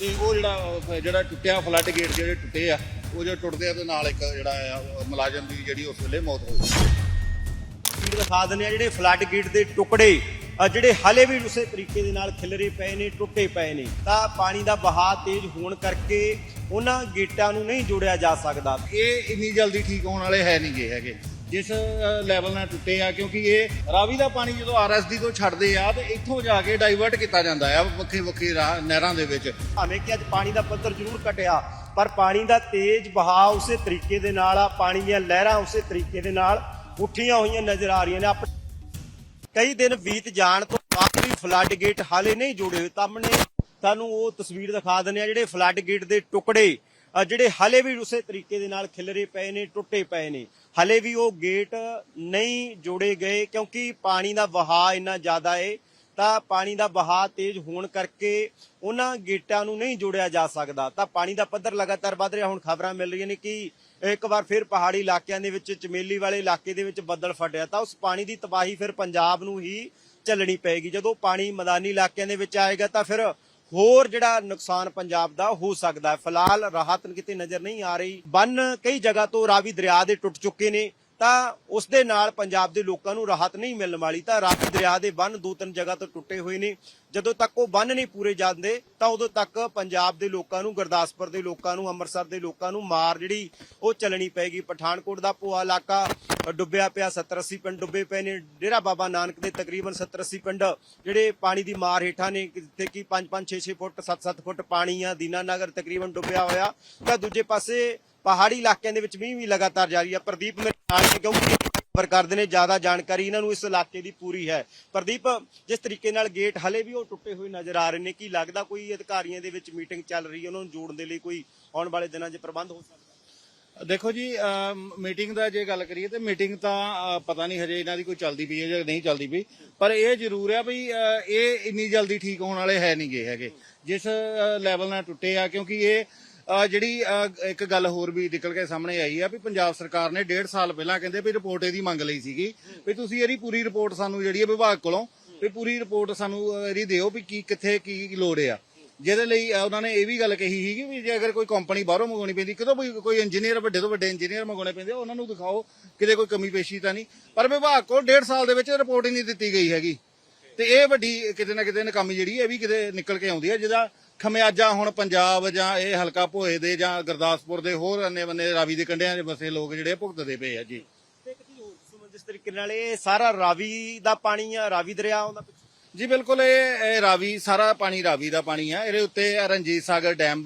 ਤੇ ਉਹ ਜਿਹੜਾ ਅਹ, ਜਿਹੜਾ ਟੁੱਟਿਆ ਫਲੱਡ ਗੇਟ ਜਿਹੜੇ ਟੁੱਟੇ ਆ ਉਹ ਜੋ ਟੁੱਟਦੇ ਆ ਤੇ ਨਾਲ ਇੱਕ ਜਿਹੜਾ ਆ ਮੁਲਾਜ਼ਮ ਦੀ ਜਿਹੜੀ ਉਸ ਵੇਲੇ ਮੌਤ ਹੋ ਗਈ ਤਸਵੀਰ ਦਿਖਾ ਦਿੰਦੇ ਆ ਜਿਹੜੇ ਫਲੱਡ ਗੇਟ ਦੇ ਟੁਕੜੇ ਜਿਹੜੇ ਹਲੇ ਵੀ ਉਸੇ ਤਰੀਕੇ ਦੇ ਨਾਲ ਖਿਲਰੇ ਪਏ ਨੇ ਟੁੱਟੇ ਪਏ ਨੇ। ਤਾਂ ਪਾਣੀ ਦਾ ਵਹਾਅ ਤੇਜ਼ ਹੋਣ ਕਰਕੇ ਉਹਨਾਂ ਗੇਟਾਂ ਨੂੰ ਨਹੀਂ ਜੋੜਿਆ ਜਾ ਸਕਦਾ। ਇਹ ਇੰਨੀ ਜਲਦੀ ਠੀਕ ਹੋਣ ਵਾਲੇ ਹੈ ਨਹੀਂ ਗੇ ਹੈਗੇ। ਜਿਸ ਲੈਵਲ ਨਾਲ ਟੁੱਟੇ ਆ, ਕਿਉਂਕਿ ਇਹ ਰਾਵੀ ਦਾ ਪਾਣੀ ਜਦੋਂ ਆਰਐਸਡੀ ਤੋਂ ਛੱਡਦੇ ਆ, ਤੇ ਇੱਥੋਂ ਜਾ ਕੇ ਡਾਈਵਰਟ ਕੀਤਾ ਜਾਂਦਾ ਆ, ਵੱਖੇ ਵੱਖੇ ਨਹਿਰਾਂ ਦੇ ਵਿੱਚ। ਭਾਵੇਂ ਕਿ ਅੱਜ ਪਾਣੀ ਦਾ ਪੱਧਰ ਜ਼ਰੂਰ ਘਟਿਆ, ਪਰ ਪਾਣੀ ਦਾ ਤੇਜ਼ ਵਹਾਅ ਉਸੇ ਤਰੀਕੇ ਦੇ ਨਾਲ ਆ, ਪਾਣੀ ਦੀਆਂ ਲਹਿਰਾਂ ਉਸੇ ਤਰੀਕੇ ਦੇ ਨਾਲ ਉੱਠੀਆਂ ਹੋਈਆਂ ਨਜ਼ਰ ਆ ਰਹੀਆਂ ਨੇ। ਆਪ- ਕਈ ਦਿਨ ਬੀਤ ਜਾਣ ਤੋਂ ਬਾਅਦ ਵੀ ਫਲੱਡ ਗੇਟ ਹਾਲੇ ਨਹੀਂ ਜੋੜੇ ਹੋਏ। ਸਾਹਮਣੇ ਤੁਹਾਨੂੰ ਉਹ ਤਸਵੀਰ ਦਿਖਾ ਦਿੰਦੇ ਆ, ਜਿਹੜੇ ਫਲੱਡ ਗੇਟ ਦੇ ਟੁਕੜੇ ਜਿਹੜੇ ਹਾਲੇ ਵੀ ਉਸੇ ਤਰੀਕੇ ਦੇ ਨਾਲ ਖਿਲਰੇ ਪਏ ਨੇ, ਟੁੱਟੇ ਪਏ ਨੇ। ਹਲੇ ਵੀ ਉਹ ਗੇਟ ਨਹੀਂ ਜੋੜੇ ਗਏ ਕਿਉਂਕਿ ਪਾਣੀ ਦਾ ਵਹਾਅ ਇੰਨਾ ਜ਼ਿਆਦਾ ਏ, ਤਾਂ ਪਾਣੀ ਦਾ ਵਹਾਅ ਤੇਜ਼ ਹੋਣ ਕਰਕੇ ਉਹਨਾਂ ਗੇਟਾਂ ਨੂੰ ਨਹੀਂ ਜੋੜਿਆ ਜਾ ਸਕਦਾ। ਤਾਂ ਪਾਣੀ ਦਾ ਪੱਧਰ ਲਗਾਤਾਰ ਵੱਧ ਰਿਹਾ, ਹੁਣ ਖਬਰਾਂ ਮਿਲ ਰਹੀਆਂ ਨੇ ਕਿ ਇੱਕ ਵਾਰ ਫਿਰ ਪਹਾੜੀ ਇਲਾਕਿਆਂ ਦੇ ਵਿੱਚ, ਚਮੇਲੀ ਵਾਲੇ ਇਲਾਕੇ ਦੇ ਵਿੱਚ ਬੱਦਲ ਫਟਿਆ, ਤਾਂ ਉਸ ਪਾਣੀ ਦੀ ਤਬਾਹੀ ਫਿਰ ਪੰਜਾਬ ਨੂੰ ਹੀ ਚੱਲਣੀ ਪਏਗੀ। ਜਦੋਂ ਪਾਣੀ ਮੈਦਾਨੀ ਇਲਾਕਿਆਂ ਦੇ ਵਿੱਚ ਆਏਗਾ ਤਾਂ ਫਿਰ ਹੋਰ ਜਿਹੜਾ ਨੁਕਸਾਨ ਪੰਜਾਬ ਦਾ ਹੋ ਸਕਦਾ ਹੈ। ਫਿਲਹਾਲ ਰਾਹਤ ਕਿਤੇ ਨਜ਼ਰ ਨਹੀਂ ਆ ਰਹੀ। ਬੰਨ ਕਈ ਜਗ੍ਹਾ ਤੋਂ ਰਾਵੀ ਦਰਿਆ ਦੇ ਟੁੱਟ ਚੁੱਕੇ ਨੇ। ਤਾਂ ਉਸ ਦੇ ਨਾਲ ਪੰਜਾਬ ਦੇ ਲੋਕਾਂ ਨੂੰ ਰਾਹਤ ਨਹੀਂ ਮਿਲਣ ਵਾਲੀ। ਤਾਂ ਰਾਵੀ ਦਰਿਆ ਦੇ ਬੰਨ ਦੋ ਤਿੰਨ ਜਗ੍ਹਾ ਤੋਂ ਟੁੱਟੇ ਹੋਏ ਨੇ। ਜਦੋਂ ਤੱਕ ਉਹ ਬੰਨ ਨਹੀਂ ਪੂਰੇ ਜਾਂਦੇ, ਤਾਂ ਉਦੋਂ ਤੱਕ ਪੰਜਾਬ ਦੇ ਲੋਕਾਂ ਨੂੰ, ਗੁਰਦਾਸਪੁਰ ਦੇ ਲੋਕਾਂ ਨੂੰ, ਅੰਮ੍ਰਿਤਸਰ ਦੇ ਲੋਕਾਂ ਨੂੰ ਮਾਰ ਜਿਹੜੀ ਉਹ ਚੱਲਣੀ ਪਏਗੀ। ਪਠਾਨਕੋਟ ਦਾ ਭੋਆ ਇਲਾਕਾ ਡੁੱਬਿਆ ਪਿਆ 70 80 ਪਿੰਡ ਡੁੱਬੇ ਪਏ ਨੇ। ਡੇਰਾ ਬਾਬਾ ਨਾਨਕ ਦੇ ਤਕਰੀਬਨ 70 80 ਪਿੰਡ ਜਿਹੜੇ ਪਾਣੀ ਦੀ ਮਾਰ ਹੇਠਾਂ ਨੇ, ਜਿੱਥੇ ਕਿ 5 5 6 6 ਫੁੱਟ 7 7 ਫੁੱਟ ਪਾਣੀ ਆ ਦੀਨਾਨਗਰ ਤਕਰੀਬਨ ਡੁੱਬਿਆ ਹੋਇਆ। ਤਾਂ ਦੂਜੇ ਪਾਸੇ ਪਹਾੜੀ ਇਲਾਕਿਆਂ ਦੇ ਵਿੱਚ ਮੀਂਹ ਵੀ ਲਗਾਤਾਰ ਜਾਰੀ ਆ। ਪ੍ਰਦੀਪ ਮੇਰੇ ਨਾਲ ਨੇ ਕਿਉਂਕਿ ਖਬਰ ਕਰਦੇ ਨੇ, ਜ਼ਿਆਦਾ ਜਾਣਕਾਰੀ ਇਹਨਾਂ ਨੂੰ ਇਸ ਇਲਾਕੇ ਦੀ ਪੂਰੀ ਹੈ। ਪ੍ਰਦੀਪ, ਜਿਸ ਤਰੀਕੇ ਨਾਲ ਗੇਟ ਹਲੇ ਵੀ ਉਹ ਟੁੱਟੇ ਹੋਏ ਨਜ਼ਰ ਆ ਰਹੇ ਨੇ, ਕੀ ਲੱਗਦਾ ਕੋਈ ਅਧਿਕਾਰੀਆਂ ਦੇ ਵਿੱਚ ਮੀਟਿੰਗ ਚੱਲ ਰਹੀ ਹੈ? ਉਹਨਾਂ ਨੂੰ ਜੋੜਨ ਦੇ ਲਈ ਕੋਈ ਆਉਣ ਵਾਲੇ ਦਿਨਾਂ 'ਚ ਪ੍ਰਬੰਧ ਹੋ ਸਕਦਾ? ਦੇਖੋ ਜੀ ਮੀਟਿੰਗ ਦਾ ਜੇ ਗੱਲ ਕਰੀਏ ਤੇ ਮੀਟਿੰਗ ਤਾਂ ਪਤਾ ਨਹੀਂ ਹਜੇ ਇਹਨਾਂ ਦੀ ਕੋਈ ਚੱਲਦੀ ਪਈ ਹੈ ਜਾਂ ਨਹੀਂ ਚੱਲਦੀ ਪਈ, ਪਰ ਇਹ ਜ਼ਰੂਰ ਹੈ ਵੀ ਇਹ ਇੰਨੀ ਜਲਦੀ ਠੀਕ ਹੋਣ ਵਾਲੇ ਹੈ ਨਹੀਂ ਗੇ ਹੈਗੇ। ਜਿਸ ਲੈਵਲ ਨਾਲ ਟੁੱਟੇ ਆ, ਕਿਉਂਕਿ ਇਹ ਜਿਹੜੀ ਇੱਕ ਗੱਲ ਹੋਰ ਵੀ ਨਿਕਲ ਕੇ ਸਾਹਮਣੇ ਆਈ ਆ ਵੀ ਪੰਜਾਬ ਸਰਕਾਰ ਨੇ 1.5 ਸਾਲ ਪਹਿਲਾਂ ਕਹਿੰਦੇ ਵੀ ਰਿਪੋਰਟ ਇਹਦੀ ਮੰਗ ਲਈ ਸੀਗੀ। ਵੀ ਤੁਸੀਂ ਇਹਦੀ ਪੂਰੀ ਰਿਪੋਰਟ ਸਾਨੂੰ ਜਿਹੜੀ ਹੈ ਵਿਭਾਗ ਕੋਲੋਂ, ਵੀ ਪੂਰੀ ਰਿਪੋਰਟ ਸਾਨੂੰ ਇਹਦੀ ਦਿਓ ਵੀ ਕੀ, ਕਿੱਥੇ ਕੀ ਲੋੜ ਆ। ਜਿਹਦੇ ਲਈ ਉਹਨਾਂ ਨੇ ਇਹ ਵੀ ਗੱਲ ਕਹੀ ਸੀਗੀ ਵੀ ਜੇ ਅਗਰ ਕੋਈ ਕੰਪਨੀ ਬਾਹਰੋਂ ਮੰਗਾਉਣੀ ਪੈਂਦੀ, ਕਿਤੋਂ ਕੋਈ ਕੋਈ ਇੰਜੀਨੀਅਰ ਵੱਡੇ ਤੋਂ ਵੱਡੇ ਇੰਜੀਨੀਅਰ ਮੰਗਾਉਣੇ ਪੈਂਦੇ ਉਹਨਾਂ ਨੂੰ ਦਿਖਾਓ, ਕਿਤੇ ਕੋਈ ਕਮੀ ਪੇਸ਼ੀ ਤਾਂ ਨਹੀਂ। ਪਰ ਵਿਭਾਗ ਕੋਲ 1.5 ਸਾਲ ਦੇ ਵਿੱਚ ਰਿਪੋਰਟ ਹੀ ਨਹੀਂ ਦਿੱਤੀ ਗਈ ਹੈਗੀ। ਤੇ ਇਹ ਵੱਡੀ ਕਿਤੇ ਨਾ ਕਿਤੇ ਨਕਾਮੀ ਜਿਹੜੀ ਹੈ ਇਹ ਵੀ ਕਿਤੇ ਨਿਕਲ ਕੇ ਆਉਂਦੀ ਹੈ ਜਿਹਦਾ ਖਮਿਆਜਾ ਹੁਣ ਪੰਜਾਬ ਜਾਂ ਇਹ ਹਲਕਾ ਭੋਏ ਦੇ ਜਾਂ ਗੁਰਦਾਸਪੁਰ ਦੇ ਹੋਰ ਅੰਨੇ ਬੰਨੇ ਰਾਵੀ ਦੇ ਕੰਢਿਆਂ 'ਚ ਬਸੇ ਲੋਕ ਜਿਹੜੇ ਭੁਗਤਦੇ ਪਏ ਆ ਜੀ। ਤੇ ਇੱਕ ਚੀਜ਼ ਹੋਰ ਸੁਮਨ ਜਿਸ ਤਰੀਕੇ ਨਾਲ ਇਹ ਸਾਰਾ ਰਾਵੀ ਦਾ ਪਾਣੀ ਆ ਰਾਵੀ ਦਰਿਆ ਆਉਂਦਾ ਪਿੱਛੇ? ਜੀ ਬਿਲਕੁਲ ਇਹ ਇਹ ਰਾਵੀ ਸਾਰਾ ਪਾਣੀ ਰਾਵੀ ਦਾ ਪਾਣੀ ਆ। ਇਹਦੇ ਉੱਤੇ ਰਣਜੀਤ ਸਾਗਰ ਡੈਮ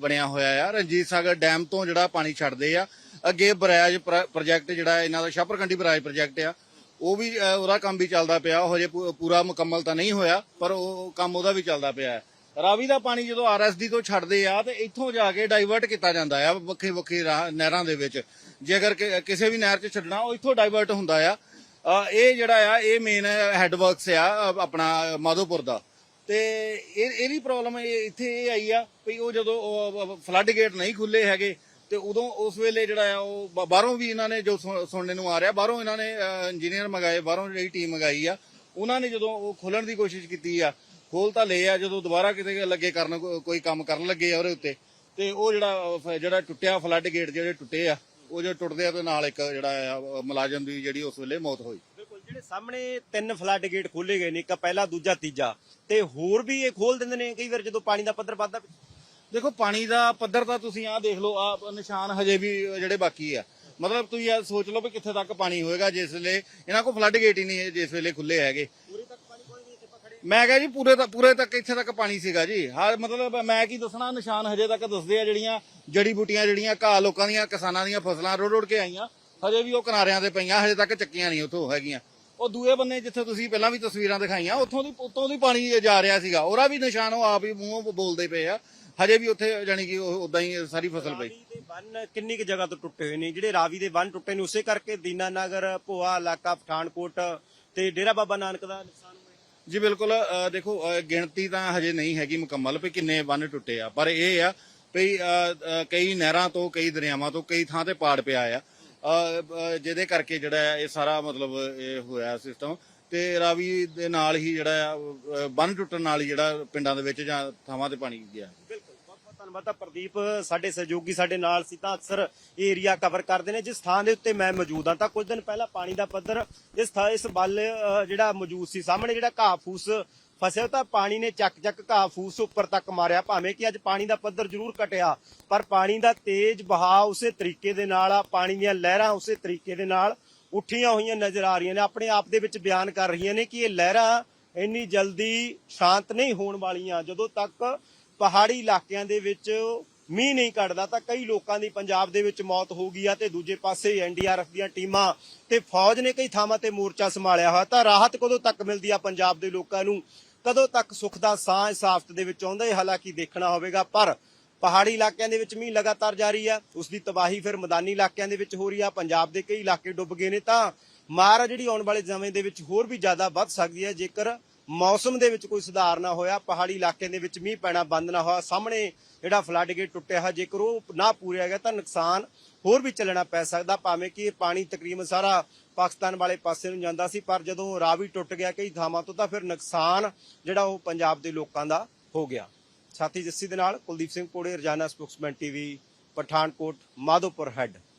ਬਣਿਆ ਹੋਇਆ ਆ। ਰਣਜੀਤ ਸਾਗਰ ਡੈਮ ਤੋਂ ਜਿਹੜਾ ਪਾਣੀ ਛੱਡਦੇ ਆ ਅੱਗੇ ਬਰਾਜ ਪ੍ਰੋਜੈਕਟ ਜਿਹੜਾ ਇਹਨਾਂ ਦਾ ਸ਼ਾਪਰਕੰਡੀ ਬਰਾਜ ਪ੍ਰੋਜੈਕਟ ਆ ਉਹ ਵੀ ਉਹਦਾ ਕੰਮ ਵੀ ਚੱਲਦਾ ਪਿਆ। ਉਹ ਹਜੇ ਪੂਰਾ ਮੁਕੰਮਲ ਤਾਂ ਨਹੀਂ ਹੋਇਆ ਪਰ ਉਹ ਕੰਮ ਉਹਦਾ ਵੀ ਚੱਲਦਾ ਪਿਆ। ਹੈ ਰਾਵੀ ਦਾ ਪਾਣੀ ਜਦੋਂ ਆਰਐਸਡੀ ਤੋਂ ਛੱਡਦੇ ਆ ਤੇ ਇੱਥੋਂ ਜਾ ਕੇ ਡਾਈਵਰਟ ਕੀਤਾ ਜਾਂਦਾ ਆ ਵੱਖੇ ਵੱਖੇ ਨਹਿਰਾਂ ਦੇ ਵਿੱਚ। ਜੇ ਅਗਰ ਕਿਸੇ ਵੀ ਨਹਿਰ 'ਚ ਛੱਡਣਾ, ਉਹ ਇੱਥੋਂ ਡਾਈਵਰਟ ਹੁੰਦਾ ਆ। ਇਹ ਜਿਹੜਾ ਆ, ਇਹ ਮੇਨ ਹੈੱਡ ਵਰਕਸ ਆ ਆਪਣਾ ਮਾਧੋਪੁਰ ਦਾ। ਤੇ ਇਹ, ਇਹਦੀ ਪ੍ਰੋਬਲਮ ਇੱਥੇ ਇਹ ਆਈ ਆ ਵੀ ਉਹ ਜਦੋਂ ਫਲੱਡ ਗੇਟ ਨਹੀਂ ਖੁੱਲੇ ਹੈਗੇ, ਤੇ ਉਦੋਂ ਉਸ ਵੇਲੇ ਜਿਹੜਾ ਆ, ਉਹ ਬਾਹਰੋਂ ਵੀ ਇਹਨਾਂ ਨੇ ਜੋ ਸੁਣ- ਸੁਣਨੇ ਨੂੰ ਆ ਰਿਹਾ, ਬਾਹਰੋਂ ਇਹਨਾਂ ਨੇ ਇੰਜੀਨੀਅਰ ਮੰਗਾਏ, ਬਾਹਰੋਂ ਜਿਹੜੀ ਟੀਮ ਮੰਗਾਈ ਆ, ਉਹਨਾਂ ਨੇ ਜਦੋਂ ਉਹ ਖੋਲਣ ਦੀ ਕੋਸ਼ਿਸ਼ ਕੀਤੀ ਆ ਖੋਲ ਤਾਂ ਲਏ ਆ ਜਦੋਂ ਦੁਬਾਰਾ ਕਿਤੇ ਲੱਗੇ ਕਰਨ ਕੋਈ ਕੰਮ ਕਰਨ ਲੱਗੇ ਆ ਉਹਦੇ ਉੱਤੇ। ਤੇ ਉਹ ਜਿਹੜਾ ਜਿਹੜਾ ਟੁੱਟਿਆ ਫਲੱਡ ਗੇਟ ਜਿਹੜੇ ਟੁੱਟੇ ਆ ਉਹ ਜੋ ਟੁੱਟਦੇ ਆ ਤੇ ਨਾਲ ਇੱਕ ਜਿਹੜਾ ਮੁਲਾਜ਼ਮ ਦੀ ਜਿਹੜੀ ਉਸ ਵੇਲੇ ਮੌਤ ਹੋਈ। ਬਿਲਕੁਲ ਜਿਹੜੇ ਸਾਹਮਣੇ ਤਿੰਨ ਫਲੱਡ ਗੇਟ ਖੋਲੇ ਗਏ ਨੇ ਇੱਕ ਪਹਿਲਾ ਦੂਜਾ ਤੀਜਾ। ਤੇ ਹੋਰ ਵੀ ਇਹ ਖੋਲ ਦਿੰਦੇ ਨੇ ਕਈ ਵਾਰ ਜਦੋਂ ਪਾਣੀ ਦਾ ਪੱਧਰ ਵੱਧਦਾ? ਦੇਖੋ ਪਾਣੀ ਦਾ ਪੱਧਰ ਤਾਂ ਤੁਸੀਂ ਆਹ ਦੇਖ ਲਓ ਆ ਨਿਸ਼ਾਨ ਹਜੇ ਵੀ ਜਿਹੜੇ ਬਾਕੀ ਆ। ਮਤਲਬ ਤੁਸੀਂ ਇਹ ਸੋਚ ਲਓ ਵੀ ਕਿੱਥੇ ਤੱਕ ਪਾਣੀ ਹੋਏਗਾ ਜਿਸ ਵੇਲੇ ਇਹਨਾਂ ਕੋਲ ਫਲੱਡ ਗੇਟ ਹੀ ਨਹੀਂ ਹੈ ਜਿਸ ਵੇਲੇ ਖੁੱਲੇ ਹੈਗੇ ਪੂਰੇ ਤੱਕ ਪਾਣੀ ਕੋਈ ਨਹੀਂ ਇੱਥੇ ਪਖੜੇ ਮੈਂ ਕਿਹਾ ਜੀ ਪੂਰੇ ਤੱਕ ਪੂਰੇ ਤੱਕ ਇੱਥੇ ਤੱਕ ਪਾਣੀ ਸੀਗਾ ਜੀ। ਹਾਂ ਮਤਲਬ ਮੈਂ ਕੀ ਦੱਸਣਾ, ਨਿਸ਼ਾਨ ਹਜੇ ਤੱਕ ਦੱਸਦੇ ਆ ਜਿਹੜੀਆਂ ਜੜੀ ਬੂਟੀਆਂ, ਜਿਹੜੀਆਂ ਘਾਹ ਲੋਕਾਂ ਦੀਆਂ, ਕਿਸਾਨਾਂ ਦੀਆਂ ਫਸਲਾਂ ਰੋੜ ਰੋੜ ਕੇ ਆਈਆਂ। ਹਜੇ ਵੀ ਉਹ ਕਿਨਾਰਿਆਂ ਤੇ ਪਈਆਂ, ਹਜੇ ਤੱਕ ਚੱਕੀਆਂ ਨਹੀਂ ਉੱਥੋਂ ਹੈਗੀਆਂ। ਉਹ ਦੂਏ ਬੰਨੇ ਜਿੱਥੇ ਤੁਸੀਂ ਪਹਿਲਾਂ ਵੀ ਤਸਵੀਰਾਂ ਦਿਖਾਈਆਂ, ਉੱਥੋਂ ਦੀ ਉੱਤੋਂ ਦੀ ਪਾਣੀ ਜਾ ਰਿਹਾ ਸੀਗਾ। ਉਹਦਾ ਵੀ ਨਿਸ਼ਾਨ ਉਹ ਆਪ ਹੀ ਮੂੰਹੋਂ ਬੋਲਦੇ ਪਏ ਆ। ਹਜੇ ਵੀ ਉੱਥੇ ਜਾਨੀ ਕਿ ਉਦਾਂ ਹੀ ਸਾਰੀ ਫਸਲ ਪਈ। ਰਾਵੀ ਦੇ ਬੰਨ ਕਿੰਨੀ ਕੁ ਜਗ੍ਹਾ ਤੋਂ ਟੁੱਟੇ ਹੋਏ ਨੇ? ਜਿਹੜੇ ਰਾਵੀ ਦੇ ਬੰਨ ਟੁੱਟੇ ਨੇ, ਉਸੇ ਕਰਕੇ ਦੀਨਾਨਗਰ, ਭੋਆ ਇਲਾਕਾ, ਪਠਾਨਕੋਟ ਤੇ ਡੇਰਾ ਬਾਬਾ ਨਾਨਕ ਦਾ ਨੁਕਸਾਨ ਜੀ ਬਿਲਕੁਲ ਦੇਖੋ ਗਿਣਤੀ ਤਾਂ ਹਜੇ ਨਹੀਂ ਹੈਗੀ ਮੁਕੰਮਲ ਵੀ ਕਿੰਨੇ ਬੰਨ ਟੁੱਟੇ ਆ। ਪਰ ਇਹ ਆ ਵੀ ਕਈ ਨਹਿਰਾਂ ਤੋਂ ਕਈ ਦਰਿਆਵਾਂ ਤੋਂ ਕਈ ਥਾਂ ਤੇ ਪਾੜ ਪਿਆ ਆ। ਜਿਹਦੇ ਕਰਕੇ ਜਿਹੜਾ ਇਹ ਸਾਰਾ ਮਤਲਬ ਇਹ ਹੋਇਆ ਸਿਸਟਮ ਤੇ ਰਾਵੀ ਦੇ ਨਾਲ ਹੀ ਜਿਹੜਾ ਆ ਅਹ, ਬੰਨ ਟੁੱਟਣ ਨਾਲ ਹੀ ਜਿਹੜਾ ਪਿੰਡਾਂ ਦੇ ਵਿੱਚ ਜਾਂ ਥਾਵਾਂ ਤੇ ਪਾਣੀ ਗਿਆ। ਬਿਲਕੁਲ। ਧੰਨਵਾਦ ਆ ਪ੍ਰਦੀਪ, ਸਾਡੇ ਸਹਿਯੋਗੀ ਸਾਡੇ ਨਾਲ ਸੀ ਤਾਂ ਅਕਸਰ ਇਹ ਏਰੀਆ ਕਵਰ ਕਰਦੇ ਨੇ। ਜਿਸ ਥਾਂ ਦੇ ਉੱਤੇ ਮੈਂ ਮੌਜੂਦ ਹਾਂ ਤਾਂ ਕੁਝ ਦਿਨ ਪਹਿਲਾਂ ਪਾਣੀ ਦਾ ਪੱਧਰ ਇਸ ਥਾਂ, ਇਸ ਵੱਲ ਜਿਹੜਾ ਮੌਜੂਦ ਸੀ, ਸਾਹਮਣੇ ਜਿਹੜਾ ਘਾਹ ਫੂਸ ਫਸਿਆ ਤਾਂ ਪਾਣੀ ਨੇ ਚੱਕ ਚੱਕ ਘਾਹ ਫੂਸ ਉੱਪਰ ਤੱਕ ਮਾਰਿਆ। ਭਾਵੇਂ ਕਿ ਅੱਜ ਪਾਣੀ ਦਾ ਪੱਧਰ ਜ਼ਰੂਰ ਘਟਿਆ, ਪਰ ਪਾਣੀ ਦਾ ਤੇਜ਼ ਵਹਾਅ ਉਸੇ ਤਰੀਕੇ ਦੇ ਨਾਲ ਆ, ਪਾਣੀ ਦੀਆਂ ਲਹਿਰਾਂ ਉਸੇ ਤਰੀਕੇ ਦੇ ਨਾਲ ਉੱਠੀਆਂ ਹੋਈਆਂ ਨਜ਼ਰ ਆ ਰਹੀਆਂ ਨੇ। ਆਪਣੇ ਆਪ ਦੇ ਵਿੱਚ ਬਿਆਨ ਕਰ ਰਹੀਆਂ ਨੇ ਕਿ ਇਹ ਲਹਿਰਾਂ ਇੰਨੀ ਜਲਦੀ ਸ਼ਾਂਤ ਨਹੀਂ ਹੋਣ ਵਾਲੀਆਂ। ਜਦੋਂ ਤੱਕ ਪਹਾੜੀ ਇਲਾਕਿਆਂ ਦੇ ਵਿੱਚ ਮੀਂਹ ਨਹੀਂ ਕੱਢਦਾ, ਤਾਂ ਕਈ ਲੋਕਾਂ ਦੀ ਪੰਜਾਬ ਦੇ ਵਿੱਚ ਮੌਤ ਹੋ ਗਈ ਆ ਤੇ ਦੂਜੇ ਪਾਸੇ ਐਨਡੀਆਰਐਫ ਦੀਆਂ ਟੀਮਾਂ ਤੇ ਫੌਜ ਨੇ ਕਈ ਥਾਵਾਂ ਤੇ ਮੋਰਚਾ ਸੰਭਾਲਿਆ ਹੋਇਆ, ਤਾਂ ਰਾਹਤ ਕਦੋਂ ਤੱਕ ਮਿਲਦੀ ਆ ਪੰਜਾਬ ਦੇ ਲੋਕਾਂ ਨੂੰ? ਕਦੋਂ ਤੱਕ ਸੁੱਖ ਦਾ ਸਾਹ ਇਸ ਆਫਤ ਦੇ ਵਿੱਚ ਆਉਂਦਾ ਹੈ? ਹਾਲਾਂਕਿ ਦੇਖਣਾ ਹੋਵੇਗਾ, ਪਰ ਪਹਾੜੀ ਇਲਾਕਿਆਂ ਦੇ ਵਿੱਚ ਮੀਂਹ ਲਗਾਤਾਰ ਜਾਰੀ ਆ, ਉਸ ਦੀ ਤਬਾਹੀ ਫਿਰ ਮੈਦਾਨੀ ਇਲਾਕਿਆਂ ਦੇ ਵਿੱਚ ਹੋ ਰਹੀ ਆ, ਪੰਜਾਬ ਦੇ ਕਈ ਇਲਾਕੇ ਡੁੱਬ ਗਏ ਨੇ, ਤਾਂ ਮਾਰ ਆ ਜਿਹੜੀ ਆਉਣ ਵਾਲੇ ਸਮੇਂ ਦੇ ਵਿੱਚ ਹੋਰ ਵੀ ਜ਼ਿਆਦਾ ਵੱਧ ਸਕਦੀ ਹੈ, ਜੇਕਰ ਮੌਸਮ ਦੇ ਵਿੱਚ ਕੋਈ ਸੁਧਾਰ ਨਾ ਹੋਇਆ, ਪਹਾੜੀ ਇਲਾਕੇ ਦੇ ਵਿੱਚ ਮੀਂਹ ਪੈਣਾ ਬੰਦ ਨਾ ਹੋਇਆ, ਸਾਹਮਣੇ ਜਿਹੜਾ ਫਲੱਡ ਗੇਟ ਟੁੱਟਿਆ ਹੈ ਜੇਕਰ ਉਹ ਨਾ ਪੂਰਿਆ ਗਿਆ ਤਾਂ ਨੁਕਸਾਨ ਹੋਰ ਵੀ ਚੱਲਣਾ ਪੈ ਸਕਦਾ, ਭਾਵੇਂ ਕਿ ਇਹ ਪਾਣੀ ਤਕਰੀਬਨ ਸਾਰਾ ਪਾਕਿਸਤਾਨ ਵਾਲੇ ਪਾਸੇ ਨੂੰ ਜਾਂਦਾ ਸੀ, ਪਰ ਜਦੋਂ ਰਾਵੀ ਟੁੱਟ ਗਿਆ ਕਈ ਥਾਵਾਂ ਤੋਂ ਤਾਂ ਫਿਰ ਨੁਕਸਾਨ ਜਿਹੜਾ ਉਹ ਪੰਜਾਬ ਦੇ ਲੋਕਾਂ ਦਾ ਹੋ ਗਿਆ। ਸਾਥੀ ਜੱਸੀ ਦੇ ਨਾਲ ਕੁਲਦੀਪ ਸਿੰਘ ਕੋੜੇ ਰਜਾਨਾ spokesman TV, Pathankot, Madhopur head.